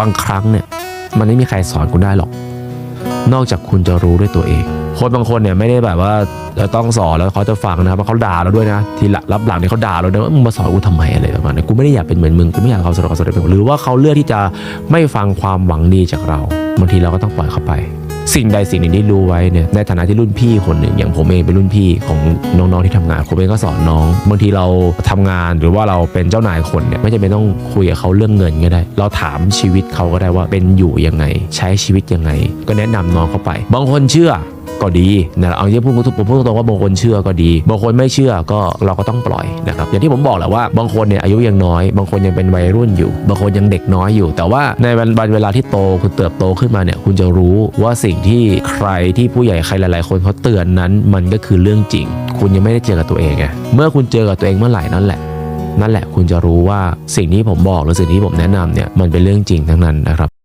บางครั้งเนี่ยมันไม่มีใครสอนคุณได้หรอก นอกจากคุณจะรู้ด้วยตัวเองคนบางคนเนี่ยไม่ได้แบบว่าจะต้องสอนแล้วเขาจะฟังนะครับเพราะเขาด่าเราด้วยนะ ทีหลังรับหลังเนี่ยเขาด่าเราด้วยว่ามึงมาสอนกูทำไมอะไรประมาณนี้กูไม่ได้อยากเป็นเหมือนมึงกูไม่อยากเขาสนุกเขาสนุกหรือว่าเขาเลือกที่จะไม่ฟังความหวังดีจากเราบางทีเราก็ต้องปล่อยเขาไป สิ่งใดสิ่งหนึ่งที่รู้ไว้เนี่ยในฐานะที่รุ่นพี่คนหนึ่งอย่างผมเองเป็นรุ่นพี่ของน้องๆที่ทำงานผมเองก็สอนน้องบางทีเราทำงานหรือว่าเราเป็นเจ้านายคนเนี่ยไม่จำเป็นต้องคุยกับเขาเรื่องเงินก็ได้ เราถามชีวิตเขาก็ได้ว่าเป็นอยู่ยังไง ใช้ชีวิตยังไง ก็แนะนำน้องเขาไป บางคนเชื่อ ก็ดีนะเอาที่พูดผมพูดตรงๆว่าบางคนเชื่อก็ดี บางคนไม่เชื่อก็เราก็ต้องปล่อยนะครับอย่างที่ผมบอกแหละว่าบางคนเนี่ยอายุยังน้อย บางคนยังเป็นวัยรุ่นอยู่ บางคนยังเด็กน้อยอยู่ แต่ว่าในวันเวลาที่โตคุณเติบโตขึ้นมาเนี่ยคุณจะรู้ว่าสิ่งที่ใครที่ผู้ใหญ่ใครหลาย ๆ คนเขาเตือนนั้นมันก็คือเรื่องจริง คุณยังไม่ได้เจอกับตัวเองไงเมื่อคุณเจอกับตัวเองเมื่อไหร่นั่นแหละนั่นแหละคุณจะรู้ว่าสิ่งที่ผมบอกหรือสิ่งที่ผมแนะนำเนี่ยมันเป็นเรื่องจริงทั้งนั้นนะครับ